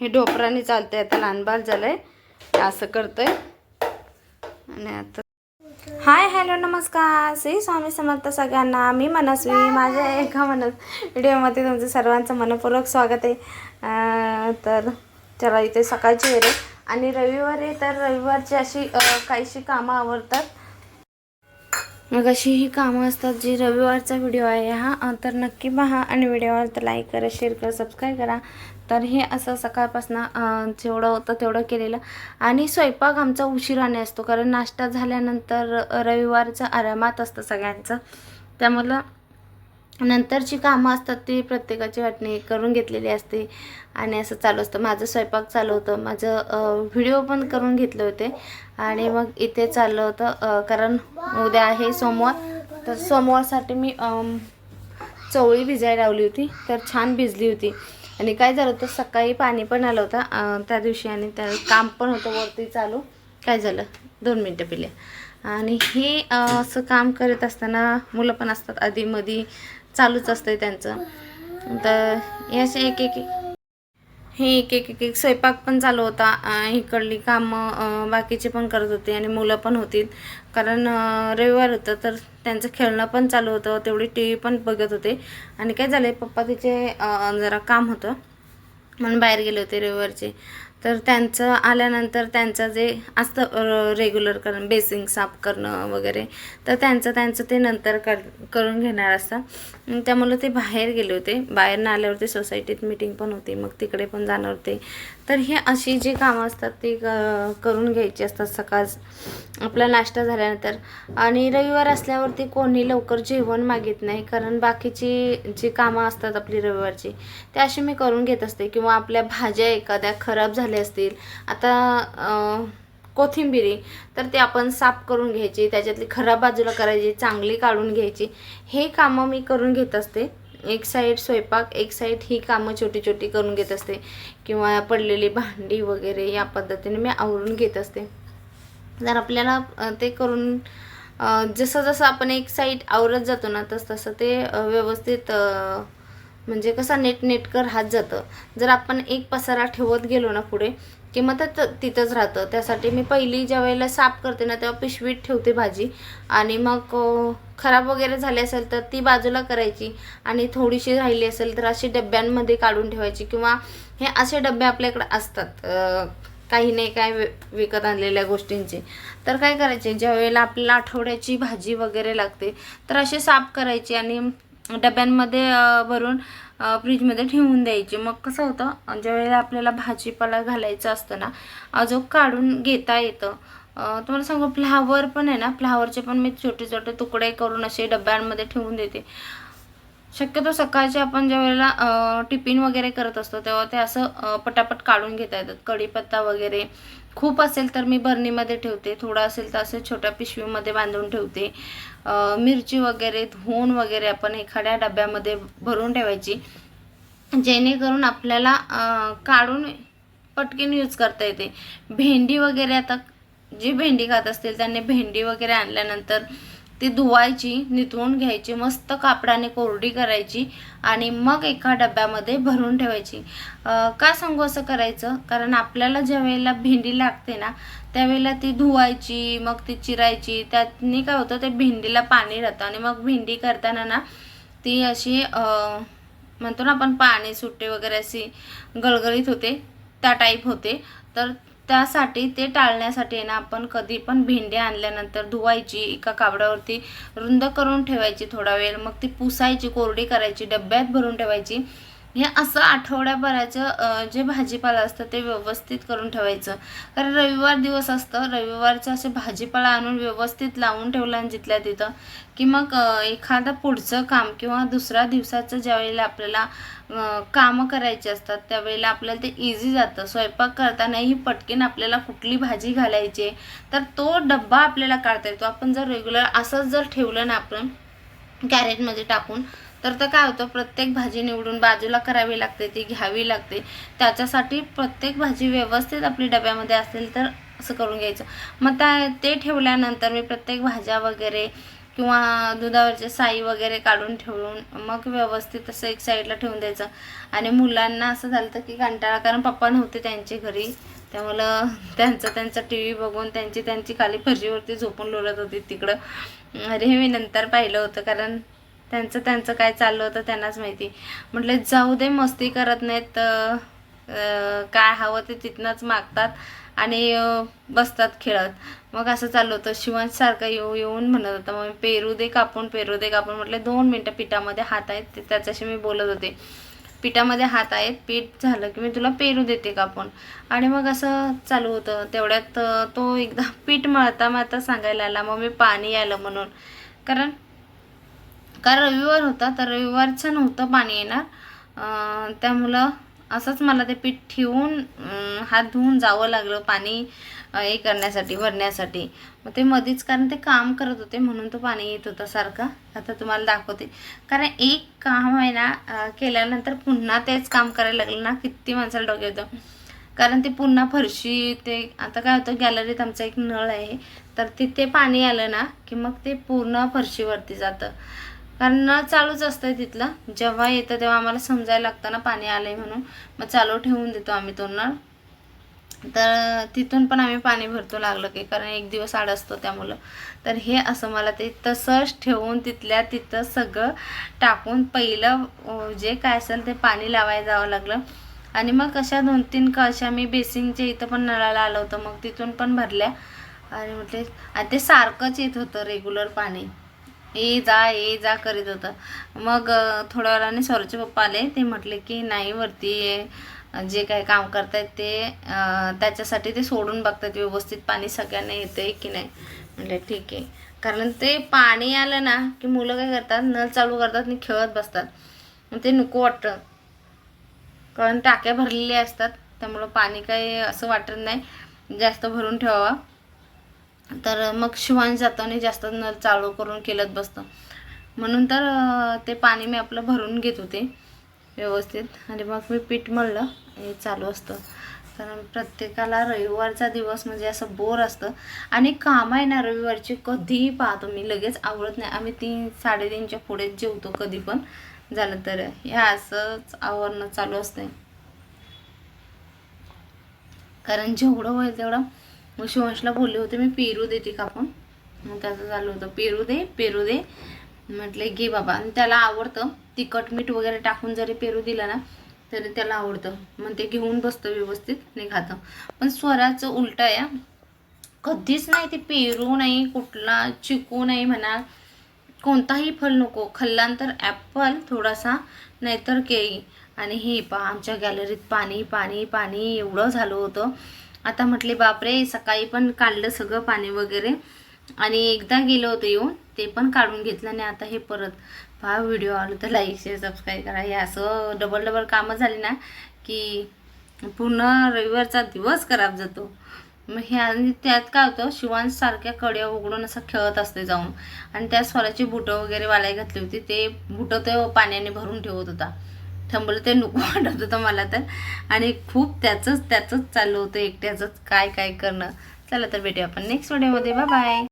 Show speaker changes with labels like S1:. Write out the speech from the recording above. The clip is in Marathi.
S1: हे ढोकराने चालतं आहे आता लहान बाल झालंय. ते असं करतोय. आणि आता हाय हॅलो नमस्कार. श्री स्वामी समर्थ सगळ्यांना. मी मनस्वी. माझ्या एका मनस व्हिडिओमध्ये तुमचं सर्वांचं मनपूर्वक स्वागत आहे. तर चला इथे सकाळची वेळ आहे. आणि रविवारी तर रविवारची अशी काहीशी कामं आवडतात मग अशी ही कामं असतात जी रविवारचा व्हिडिओ आहे हा. तर नक्की पहा आणि व्हिडिओवर तर लाईक करा शेअर करा सबस्क्राईब करा. तर हे असं सकाळपासून जेवढं होतं तेवढं केलेलं. आणि स्वयंपाक आमचा उशिराने असतो कारण नाश्ता झाल्यानंतर रविवारचं आरामात असतं सगळ्यांचं. त्यामुळं नंतरची कामं असतात ती प्रत्येकाची वाटणी करून घेतलेली असते. आणि असं चालू असतं. माझं स्वयंपाक चालू होतं. माझं व्हिडिओ पण करून घेतले होते. आणि मग इथे चाललं होतं कारण उद्या आहे सोमवार. तर सोमवारसाठी मी चवळी भिजायला लावली होती. तर छान भिजली होती. आणि काय झालं होतं? सकाळी पाणी पण आलं होतं त्या दिवशी. आणि त्या काम पण होतं वरती चालू. काय झालं? दोन मिनटं पिले आणि हे असं काम करत असताना मुलं पण असतात आधीमधी चालूच असतं त्यांचं. तर हे असे एक एक एक- हे एक एक एक एक स्वयंपाक पण चालू होता. इकडली कामं बाकीचे पण करत होते आणि मुलं पण होती. कारण रविवार होतं तर त्यांचं खेळणं पण चालू होतं. तेवढी टी व्ही पण बघत होते. आणि काय झालं पप्पा तिचे जरा काम होतं. म्हणून बाहेर गेले होते रविवारचे. तर त्यांचं आल्यानंतर त्यांचं जे असतं रेग्युलर करणं बेसिंग साफ करणं वगैरे तर त्यांचं त्यांचं ते नंतर कर करून घेणार असतं. त्यामुळं ते बाहेर गेले होते. बाहेर न आल्यावरती सोसायटीत मीटिंग पण होती. मग तिकडे पण जाणार होते. तर ही अशी जी कामं असतात ती क- करून घ्यायची असतात सकाळ आपला नाश्ता झाल्यानंतर. आणि रविवार असल्यावरती कोणी लवकर जेवण मागित नाही कारण बाकीची जी कामं असतात आपली रविवारची ते अशी मी करून घेत असते. किंवा आपल्या भाज्या एखाद्या खराब झाल्या असतील आता कोथिंबिरी तर ते आपण साफ करून घ्यायची त्याच्यातली खराब बाजूला करायची चांगली काढून घ्यायची. हे कामं मी करून घेत असते. एक साईड स्वयंपाक एक साईड ही कामं छोटी छोटी करून घेत असते. किंवा पडलेली भांडी वगैरे या पद्धतीने मी आवरून घेत असते. जर आपल्याला ते करून जसं जसं आपण एक साईड आवरत जातो ना तस तसं ते व्यवस्थित म्हणजे कसं नेटनेटकं राहत जातं. जर आपण एक पसारा ठेवत गेलो ना पुढे की मग त- तिथंच राहतं. त्यासाठी मी पहिली ज्या वेळेला साफ करते ना तेव्हा पिशवीत ठेवते भाजी. आणि मग खराब वगैरे झाली असेल तर ती बाजूला करायची. आणि थोडीशी राहिली असेल तर अशी डब्यांमध्ये काढून ठेवायची. किंवा हे असे डबे आपल्याकडे असतात. काही नाही काय विकत आणलेल्या गोष्टींचे. तर काय करायचे ज्या वेळेला आपल्याला आठवड्याची भाजी वगैरे लागते तर असे साफ करायची. आणि डब्यांमध्ये भरून फ्रीजमध्ये ठेवून द्यायचे. मग कसं होतं ज्यावेळेला आपल्याला भाजीपाला घालायचा असतं ना अजून काढून घेता येतं. तुम्हाला सांगू फ्लावर पण आहे ना फ्लावरचे पण मी छोटे छोटे तुकडे करून असे डब्यांमध्ये ठेवून देते. शक्यतो सकाळचे आपण ज्या वेळेला टिफिन वगैरे करत असतो तेव्हा ते असं पटापट काढून घेता येतात. कढीपत्ता वगैरे खूप असेल तर मी बरणीमध्ये ठेवते. थोडं असेल तर असं छोट्या पिशवीमध्ये बांधून ठेवते. मिरची वगैरे धुवून वगैरे आपण एखाद्या डब्यामध्ये भरून ठेवायची. जेणेकरून आपल्याला काढून पटकन यूज करता येते. भेंडी वगैरे आता जी भेंडी खात असतील त्यांनी भेंडी वगैरे आणल्यानंतर ती धुवायची निथळून घ्यायची मस्त कापडाने कोरडी करायची आणि मग एका डब्यामध्ये भरून ठेवायची. का सांगू असं करायचं? कारण आपल्याला ज्या वेळेला भेंडी लागते ना त्यावेळेला ती धुवायची मग ती चिरायची त्यातनी काय होतं ते भेंडीला पाणी राहतं आणि मग भेंडी करताना ना ती अशी म्हणतो ना आपण पाणी सुट्टे वगैरे अशी गळगळीत होते त्या टाईप होते. तर त्यासाठी ते टाळण्यासाठी ना आपण कधी पण भेंडी आणल्यानंतर धुवायची एका कापडावरती रुंद करून ठेवायची थोडा वेळ. मग ती पुसायची कोरडी करायची डब्यात भरून ठेवायची. हे असं आठवड्याभराचं जे भाजीपाला असतं ते व्यवस्थित करून ठेवायचं. कारण रविवार दिवस असतं रविवारचं असे भाजीपाला आणून व्यवस्थित लावून ठेवलं आणि जिथल्या तिथं की मग एखादं पुढचं काम किंवा दुसऱ्या दिवसाचं ज्यावेळेला आपल्याला कामं करायची असतात त्यावेळेला आपल्याला ते इझी जातं. स्वयंपाक करतानाही पटकन आपल्याला कुठली भाजी घालायची आहे, तर तो डब्बा आपल्याला काढता येतो. आपण जर रेग्युलर असंच जर ठेवलं ना आपण कॅरेटमध्ये टाकून तर तर काय होतं प्रत्येक भाजी निवडून बाजूला करावी लागते ती घ्यावी लागते. त्याच्यासाठी प्रत्येक भाजी व्यवस्थित आपली डब्यामध्ये असेल तर असं करून घ्यायचं. मग त्या ते ठेवल्यानंतर मी प्रत्येक भाज्या वगैरे किंवा दुधावरचे साई वगैरे काढून ठेवून मग व्यवस्थित असं एक साईडला ठेवून द्यायचं. आणि मुलांना असं झालं होतं की कंटाळा कारण पप्पा नव्हते त्यांचे घरी. त्यामुळं त्यांचं त्यांचं टी व्ही बघून त्यांची त्यांची खाली फरशीवरती झोपून लोळत होती तिकडं. अरे हे मी नंतर पाहिलं होतं कारण त्यांचं त्यांचं काय चाललं होतं त्यांनाच माहिती. म्हटलं जाऊ दे मस्ती करत नाहीत काय हवं ते तिथनंच मागतात आणि बसतात खेळत. मग असं चाललं होतं. शिवांश सारखं येऊ येऊन म्हणत होता मग पेरू दे कापून पेरू दे कापून. म्हटले दोन मिनटं पिठामध्ये हात आहेत. ते त्याच्याशी मी बोलत होते. पिठामध्ये हात आहेत पीठ झालं की मी तुला पेरू देते कापून. आणि मग असं चालू होतं. तेवढ्यात तो एकदा पीठ मळता मळता सांगायला आला मग मी पाणी आलं म्हणून. कारण कारण रविवार होता तर रविवारचं नव्हतं पाणी येणार. त्यामुळं असंच मला ते पीठ ठेवून हात धुवून जावं लागलं पाणी हे करण्यासाठी भरण्यासाठी. मग ते मधीच कारण ते काम करत होते म्हणून तो पाणी येत होता सारखा. आता तुम्हाला दाखवते. कारण एक काम आहे ना केल्यानंतर पुन्हा तेच काम करायला लागलं ना किती माणसाला डोके होतं. कारण ते पुन्हा फरशी ते आता काय होतं गॅलरीत आमचा एक नळ आहे. तर तिथे पाणी आलं ना की मग ते पूर्ण फरशीवरती जातं. कारण नळ चालूच असतं तिथलं. जेव्हा येतं तेव्हा आम्हाला समजायला लागतं ना पाणी आलंय म्हणून. मग चालू ठेवून देतो आम्ही तो नळ. तर तिथून पण आम्ही पाणी भरतो लागलं की कारण एक दिवस आड असतो त्यामुळं. तर हे असं मला ते तसंच ठेवून तिथल्या तिथं सगळं टाकून पहिलं जे काय असेल ते पाणी लावायला जावं लागलं. आणि मग कशा दोन तीन कशा मी बेसिंगच्या इथं पण नळाला आलं होतं. मग तिथून पण भरल्या. आणि म्हटले आणि ते सारखंच येत होतं रेग्युलर पाणी. ये जा ये जा करीत होतं. मग थोड्या वेळाने स्वराचे पप्पा आले. ते म्हटले की नाही वरती जे काय काम करतायत ते त्याच्यासाठी ते सोडून बघतात व्यवस्थित पाणी सगळ्यांना येतंय की नाही. म्हटलं ठीक आहे. कारण ते पाणी आलं ना की मुलं काय करतात? नळ चालू करतात आणि खेळत बसतात. ते नको वाटतं. कारण टाक्या भरलेल्या असतात. त्यामुळं पाणी काही असं वाटत नाही. जास्त भरून ठेवावा. तर मग शिवान जातो आणि जास्त नळ चालू करून केलत बसतं. म्हणून तर ते पाणी मी आपलं भरून घेत होते व्यवस्थित. आणि मग मी पीठ मळलं हे चालू असतं. कारण प्रत्येकाला रविवारचा दिवस म्हणजे असं बोर असतं. आणि काम आहे ना रविवारची कधीही पाहतो मी लगेच आवडत नाही. आम्ही तीन साडेतीनच्या पुढेच जेवतो कधी पण. झालं तर हे असंच आवरणं चालू असतं कारण जेवढं होईल तेवढं मग शिवंशला बोलले होते मी पेरू देते कापून. मग त्याचं झालं होतं पेरू दे पेरू दे. म्हटले घे बाबा. आणि त्याला आवडतं तिखट मीठ वगैरे टाकून जरी पेरू दिला ना तरी त्याला आवडतं. मग ते घेऊन बसतं व्यवस्थित आणि खातं. पण स्वराचं उलट आहे कधीच नाही ते पेरू नाही कुठला चिकू नाही म्हणा कोणताही फल नको. खाल्ल्यानंतर ॲपल थोडासा नाहीतर केळी. आणि हे पा आमच्या गॅलरीत पाणी पाणी पाणी एवढं झालं होतं. आता म्हटले बापरे सकाळी पण काढलं सगळं पाणी वगैरे. आणि एकदा गेलं होतं येऊन ते पण काढून घेतलं आणि आता हे परत. पहा व्हिडिओ आलो तर लाईक शेअर सबस्क्राईब करा. हे असं डबल डबल कामं झाली ना की पूर्ण रविवारचा दिवस खराब जातो. मग हे आणि त्यात काय होतं शिवांसारख्या कड्या उघडून असं खेळत असते जाऊन. आणि त्या स्वराची बुटं वगैरे वालाय घातली होती ते बुटं ते पाण्याने भरून ठेवत होता. थांबलं ते नको वाटत होतं मला तर. आणि खूप त्याचंच त्याचंच चालू होतं एकट्याचंच काय काय करणं. चला तर भेटूया आपण नेक्स्ट व्हिडिओमध्ये बाय बाय